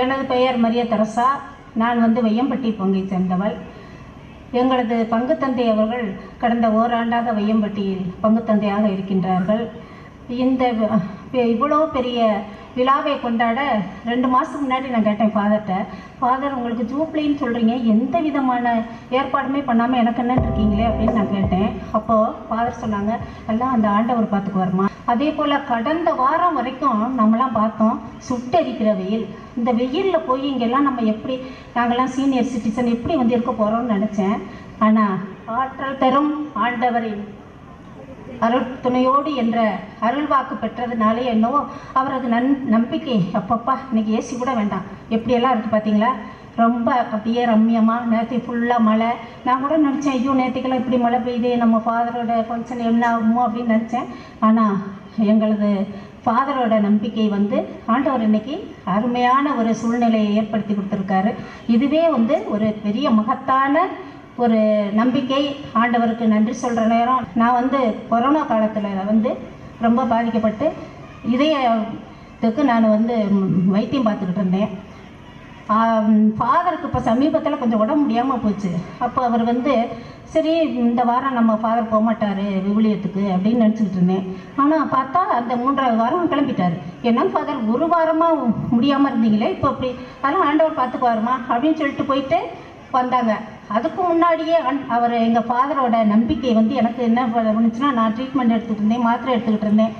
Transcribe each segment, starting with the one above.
எனது பெயர் மரிய தெரசா. நான் வந்து வையம்பட்டி பங்கை சேர்ந்தவள். எங்களது பங்கு தந்தை அவர்கள் கடந்த ஓராண்டாக வையம்பட்டியில் பங்கு தந்தையாக இருக்கின்றார்கள். இந்த இவ்வளோ பெரிய விழாவை கொண்டாட ரெண்டு மாதத்துக்கு முன்னாடி நான் கேட்டேன் ஃபாதர்கிட்ட ஃபாதர் உங்களுக்கு ஜூப்ளின்னு சொல்கிறீங்க எந்த விதமான ஏற்பாடுமே பண்ணாமல் எனக்கு என்னன்னு இருக்கீங்களே? அப்படின்னு நான் கேட்டேன். அப்போது ஃபாதர் சொன்னாங்க எல்லாம் அந்த ஆண்டவர் பார்த்துக்குவாருமா அதே போல் கடந்த வாரம் வரைக்கும் நம்மலாம் பார்த்தோம். சுட்டரிக்கிற வெயில். இந்த வெயிலில் போய் இங்கெல்லாம் நம்ம எப்படி நாங்கள்லாம் சீனியர் சிட்டிசன் எப்படி வந்து இருக்க போகிறோம்னு நினச்சேன். ஆனால் ஆற்றல் தரும் ஆண்டவரின் அருள் துணையோடு என்ற அருள் வாக்கு பெற்றதுனாலே என்னவோ அவரது நன் நம்பிக்கை அப்பப்பா இன்னைக்கு ஏசி கூட வேண்டாம். எப்படியெல்லாம் இருக்குது பார்த்தீங்களா ரொம்ப அப்படியே ரம்மியமாக நேற்று ஃபுல்லாக மழை. நான் கூட நினச்சேன் ஐயோ நேற்றுக்கெல்லாம் இப்படி மழை பெய்யுது நம்ம ஃபாதரோட ஃபங்க்ஷன் என்ன ஆகுமோ அப்படின்னு நினச்சேன். ஆனால் எங்களது ஃபாதரோட நம்பிக்கை வந்து ஆண்டவர் இன்னைக்கு அருமையான ஒரு சூழ்நிலையை ஏற்படுத்தி கொடுத்துருக்காரு. இதுவே வந்து ஒரு பெரிய மகத்தான ஒரு நம்பிக்கை. ஆண்டவருக்கு நன்றி சொல்கிற நேரம். நான் வந்து கொரோனா காலத்தில் வந்து ரொம்ப பாதிக்கப்பட்டு இதயத்துக்கு நான் வந்து வைத்தியம் பார்த்துக்கிட்டு இருந்தேன். ஃபாதருக்கு இப்போ சமீபத்தில் கொஞ்சம் உடம்பு முடியாமல் போச்சு. அப்போ அவர் வந்து சரி இந்த வாரம் நம்ம ஃபாதர் போக மாட்டார் விவிலியத்துக்கு அப்படின்னு நினச்சிக்கிட்டு இருந்தேன். ஆனால் பார்த்தா அந்த மூன்றாவது வாரம் கிளம்பிட்டார். என்ன ஃபாதர் ஒரு வாரமாக முடியாமல் இருந்தீங்களே இப்போ அப்படி அதெல்லாம் ஆண்டவர் பார்த்துக்குவாருமா? அப்படின்னு சொல்லிட்டு போயிட்டு வந்தாங்க. அதுக்கு முன்னாடியே அன்- அவர் எங்கள் ஃபாதரோட நம்பிக்கை வந்து எனக்கு என்ன பண்ணுச்சுன்னா நான் ட்ரீட்மெண்ட் எடுத்துகிட்டு இருந்தேன் மாத்திரை எடுத்துக்கிட்டு இருந்தேன்.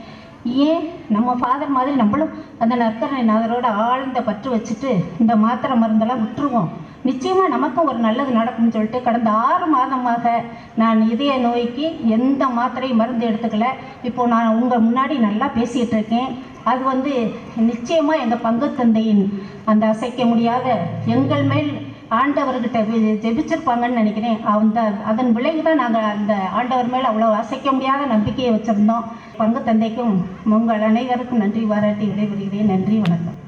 ஏன் நம்ம ஃபாதர் மாதிரி நம்மளும் அந்த நற்கரணை நாதரோட ஆழ்ந்த பற்று வச்சுட்டு இந்த மாத்திரை மருந்தெல்லாம் விட்டுருவோம். நிச்சயமாக நமக்கும் ஒரு நல்லது நடக்கும்னு சொல்லிட்டு கடந்த ஆறு மாதமாக நான் இதய நோய்க்கு எந்த மாத்திரையும் மருந்து எடுத்துக்கல. இப்போ நான் உங்கள் முன்னாடி நல்லா பேசிகிட்டு இருக்கேன். அது வந்து நிச்சயமாக எங்கள் பங்கு தந்தையின் அந்த அசைக்க முடியாத எங்கள் மேல் ஆண்டவர்கிட்ட ஜெபிச்சிருப்பாங்கன்னு நினைக்கிறேன். அந்த அதன் விளைவு தான் நாங்கள் அந்த ஆண்டவர் மேல் அவ்வளோ அசைக்க முடியாத நம்பிக்கையை வச்சுருந்தோம். பங்கு தந்தைக்கும் உங்கள் அனைவருக்கும் நன்றி பாராட்டி விடைபெறுகிறேன். நன்றி வணக்கம்.